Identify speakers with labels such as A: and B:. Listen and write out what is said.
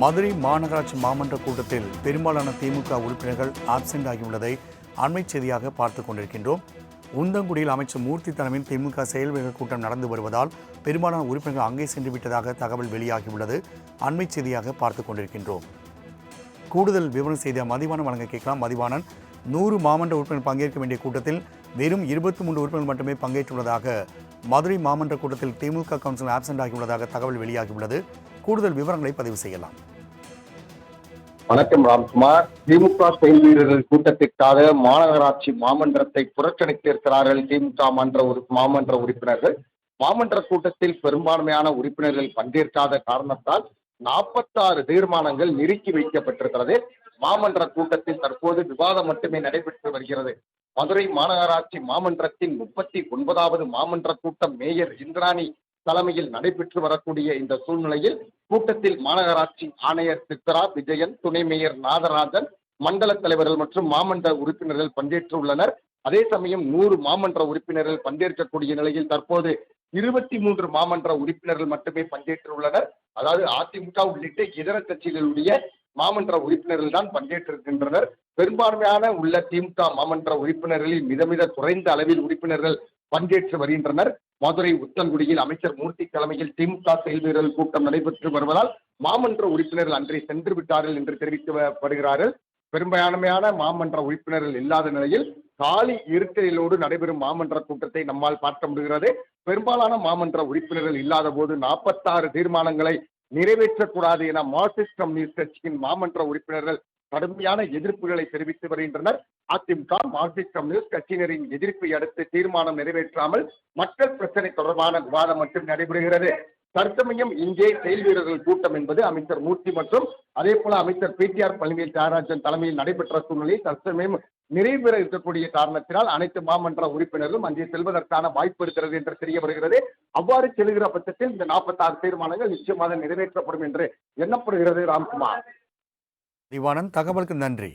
A: மதுரை மாநகராட்சி மாமன்ற கூட்டத்தில் பெரும்பாலான திமுக உறுப்பினர்கள் ஆப்சென்ட் ஆகியுள்ளதை அண்மை செய்தியாக பார்த்து கொண்டிருக்கின்றோம். உந்தங்குடியில் அமைச்சர் மூர்த்தி தலைமையில் திமுக செயல்வீரர் கூட்டம் நடந்து வருவதால் பெரும்பாலான உறுப்பினர்கள் அங்கே சென்று விட்டதாக தகவல் வெளியாகியுள்ளது. அண்மை செய்தியாக பார்த்து கொண்டிருக்கின்றோம். கூடுதல் விவரம் செய்த மதிவானம் வழங்க கேட்கலாம். மதிவாணன் நூறு மாமன்ற உறுப்பினர் பங்கேற்க வேண்டிய கூட்டத்தில் வெறும் இருபத்தி மூன்று உறுப்பினர்கள் மட்டுமே பங்கேற்றுள்ளதாக மதுரை மாமன்ற கூட்டத்தில் திமுக கவுன்சில் ஆப்சென்ட் ஆகியுள்ளதாக தகவல் வெளியாகியுள்ளது. கூடுதல் விவரங்களை பதிவு செய்யலாம்.
B: வணக்கம் ராம்குமார். திமுக செயல் வீரர்கள் கூட்டத்திற்காக மாநகராட்சி மாமன்றத்தை புறக்கணித்திருக்கிறார்கள் திமுக மன்ற மாமன்ற உறுப்பினர்கள். மாமன்ற கூட்டத்தில் பெரும்பான்மையான உறுப்பினர்கள் பங்கேற்காத காரணத்தால் நாற்பத்தாறு தீர்மானங்கள் நிறுத்தி வைக்கப்பட்டிருக்கிறது. மாமன்ற கூட்டத்தில் தற்போது விவாதம் மட்டுமே நடைபெற்று வருகிறது. மதுரை மாநகராட்சி மாமன்றத்தின் முப்பத்தி ஒன்பதாவது மாமன்ற கூட்டம் மேயர் இந்திராணி தலைமையில் நடைபெற்று வரக்கூடிய இந்த சூழ்நிலையில் கூட்டத்தில் மாநகராட்சி ஆணையர் சித்ரா விஜயன் துணை மேயர் நாகராஜன் மண்டல தலைவர்கள் மற்றும் மாமன்ற உறுப்பினர்கள் பங்கேற்றுள்ளனர். அதே சமயம் நூறு மாமன்ற உறுப்பினர்கள் பங்கேற்கக்கூடிய நிலையில் தற்போது இருபத்தி மூன்று மாமன்ற உறுப்பினர்கள் மட்டுமே பங்கேற்றுள்ளனர். அதாவது அதிமுக உள்ளிட்ட இதர கட்சிகளுடைய மாமன்ற உறுப்பினர்கள் தான் பங்கேற்றிருக்கின்றனர். பெரும்பான்மையான உள்ள திமுக மாமன்ற உறுப்பினர்களில் மிதமித குறைந்த அளவில் உறுப்பினர்கள் பங்கேற்று வருகின்றனர். மதுரை உத்தன்குடியில் அமைச்சர் மூர்த்தி தலைமையில் திமுக செயல் வீரர்கள் கூட்டம் நடைபெற்று வருவதால் மாமன்ற உறுப்பினர்கள் அன்றே சென்று விட்டார்கள் என்று தெரிவித்து வருகிறார்கள். பெரும்பான்மையான மாமன்ற உறுப்பினர்கள் இல்லாத நிலையில் காலி இருக்கையிலோடு நடைபெறும் மாமன்ற கூட்டத்தை நம்மால் பார்க்க முடிகிறது. பெரும்பாலான மாமன்ற உறுப்பினர்கள் இல்லாத போது நாற்பத்தாறு தீர்மானங்களை நிறைவேற்றக்கூடாது என மார்க்சிஸ்ட் கம்யூனிஸ்ட் கட்சியின் மாமன்ற உறுப்பினர்கள் கடுமையான எதிர்ப்புகளை தெரிவித்து வருகின்றனர். அதிமுக மார்க்சிஸ்ட் கம்யூனிஸ்ட் கட்சியினரின் எதிர்ப்பை அடுத்து தீர்மானம் நிறைவேற்றாமல் மக்கள் பிரச்சனை தொடர்பான விவாதம் மட்டும் நடைபெறுகிறது. தற்சமயம் இங்கே செயல் வீரர்கள் கூட்டம் என்பது அமைச்சர் மூர்த்தி மற்றும் அதே போல அமைச்சர் பிடிஆர் பழனிவேல் தியாகராஜன் தலைமையில் நடைபெற்ற சூழ்நிலையில் தற்சமயம் நிறைவு பெற இருக்கக்கூடிய காரணத்தினால் அனைத்து மாமன்ற உறுப்பினர்களும் அங்கே செல்வதற்கான வாய்ப்பு இருக்கிறது என்று தெரிய வருகிறது. அவ்வாறு செல்கிற பட்சத்தில் இந்த நாற்பத்தாறு தீர்மானங்கள் நிச்சயமாக நிறைவேற்றப்படும் என்று எண்ணப்படுகிறது ராம்குமார்.
A: திவானன் தகவலுக்கு நன்றி.